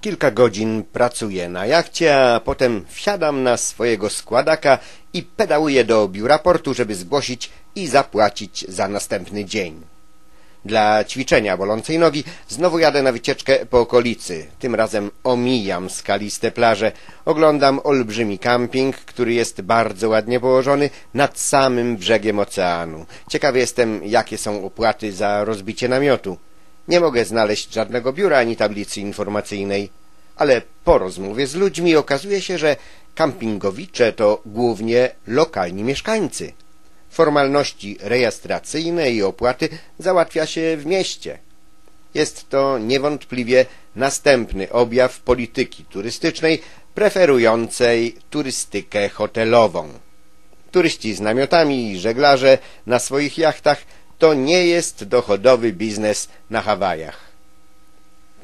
Kilka godzin pracuję na jachcie, a potem wsiadam na swojego składaka i pedałuję do biura portu, żeby zgłosić i zapłacić za następny dzień. Dla ćwiczenia bolącej nogi znowu jadę na wycieczkę po okolicy. Tym razem omijam skaliste plaże, oglądam olbrzymi camping, który jest bardzo ładnie położony nad samym brzegiem oceanu. Ciekawy jestem, jakie są opłaty za rozbicie namiotu. Nie mogę znaleźć żadnego biura ani tablicy informacyjnej, ale po rozmowie z ludźmi okazuje się, że kampingowicze to głównie lokalni mieszkańcy. Formalności rejestracyjne i opłaty załatwia się w mieście. Jest to niewątpliwie następny objaw polityki turystycznej preferującej turystykę hotelową. Turyści z namiotami i żeglarze na swoich jachtach to nie jest dochodowy biznes na Hawajach.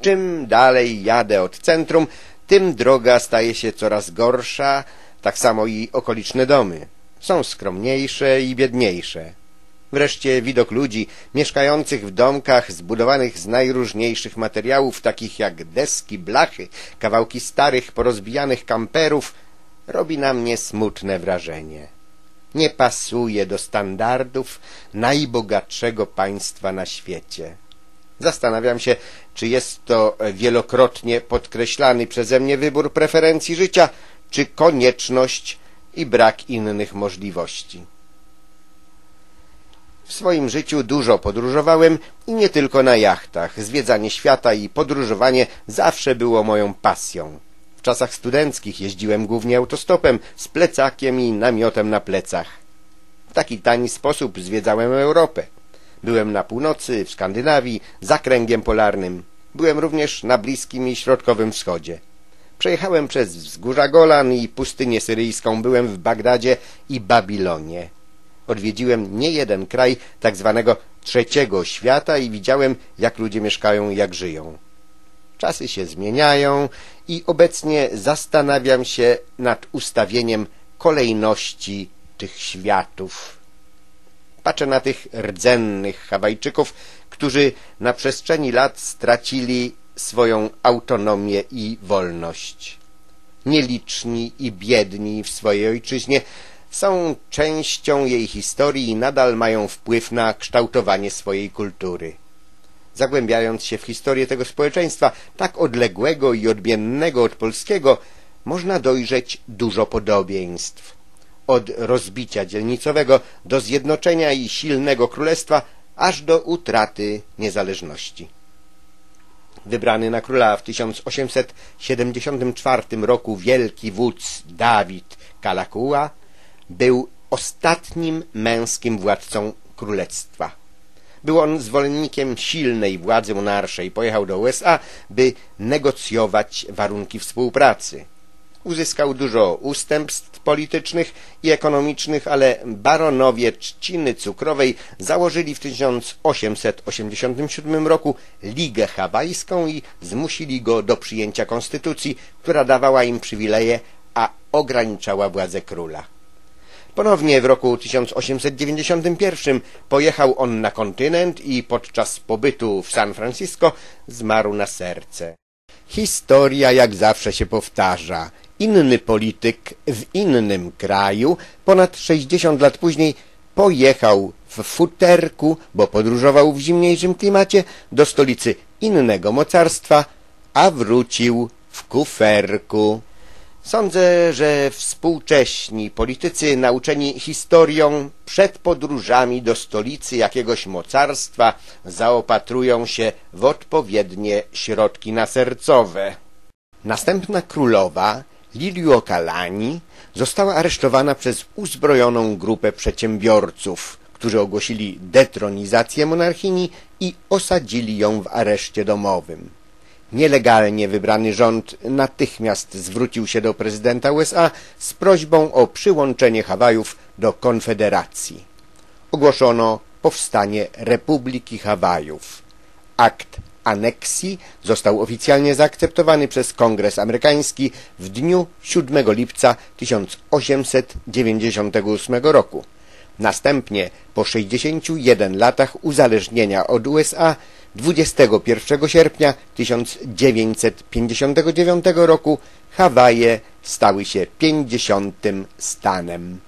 Czym dalej jadę od centrum, tym droga staje się coraz gorsza, tak samo i okoliczne domy. Są skromniejsze i biedniejsze. Wreszcie widok ludzi mieszkających w domkach zbudowanych z najróżniejszych materiałów, takich jak deski, blachy, kawałki starych, porozbijanych kamperów, robi na mnie smutne wrażenie. Nie pasuje do standardów najbogatszego państwa na świecie. Zastanawiam się, czy jest to wielokrotnie podkreślany przeze mnie wybór preferencji życia, czy konieczność i brak innych możliwości. W swoim życiu dużo podróżowałem i nie tylko na jachtach. Zwiedzanie świata i podróżowanie zawsze było moją pasją. Czasach studenckich jeździłem głównie autostopem z plecakiem i namiotem na plecach. W taki tani sposób zwiedzałem Europę. Byłem na północy, w Skandynawii, za kręgiem polarnym. Byłem również na Bliskim i Środkowym Wschodzie. Przejechałem przez wzgórza Golan i pustynię syryjską. Byłem w Bagdadzie i Babilonie. Odwiedziłem nie jeden kraj tak zwanego trzeciego świata i widziałem, jak ludzie mieszkają i jak żyją. Czasy się zmieniają i obecnie zastanawiam się nad ustawieniem kolejności tych światów. Patrzę na tych rdzennych Hawajczyków, którzy na przestrzeni lat stracili swoją autonomię i wolność. Nieliczni i biedni w swojej ojczyźnie są częścią jej historii i nadal mają wpływ na kształtowanie swojej kultury. Zagłębiając się w historię tego społeczeństwa, tak odległego i odmiennego od polskiego, można dojrzeć dużo podobieństw. Od rozbicia dzielnicowego do zjednoczenia i silnego królestwa, aż do utraty niezależności wybrany na króla w 1874 roku wielki wódz Dawid Kalakua był ostatnim męskim władcą królestwa. Był on zwolennikiem silnej władzy monarszej. Pojechał do USA, by negocjować warunki współpracy. Uzyskał dużo ustępstw politycznych i ekonomicznych, ale baronowie trzciny cukrowej założyli w 1887 roku Ligę Hawajską i zmusili go do przyjęcia konstytucji, która dawała im przywileje, a ograniczała władzę króla. Ponownie w roku 1891 pojechał on na kontynent i podczas pobytu w San Francisco zmarł na serce. Historia jak zawsze się powtarza inny polityk w innym kraju ponad 60 lat później pojechał w futerku, bo podróżował w zimniejszym klimacie, do stolicy innego mocarstwa, a wrócił w kuferku. Sądzę, że współcześni politycy nauczeni historią przed podróżami do stolicy jakiegoś mocarstwa zaopatrują się w odpowiednie środki nasercowe. Następna królowa Lilio Kalani została aresztowana przez uzbrojoną grupę przedsiębiorców, którzy ogłosili detronizację monarchini i osadzili ją w areszcie domowym. Nielegalnie wybrany rząd natychmiast zwrócił się do prezydenta USA z prośbą o przyłączenie Hawajów do Konfederacji. Ogłoszono powstanie Republiki Hawajów. Akt aneksji został oficjalnie zaakceptowany przez Kongres Amerykański w dniu 7 lipca 1898 roku. Następnie, po 61 latach uzależnienia od USA, 21 sierpnia 1959 roku Hawaje stały się 50 stanem.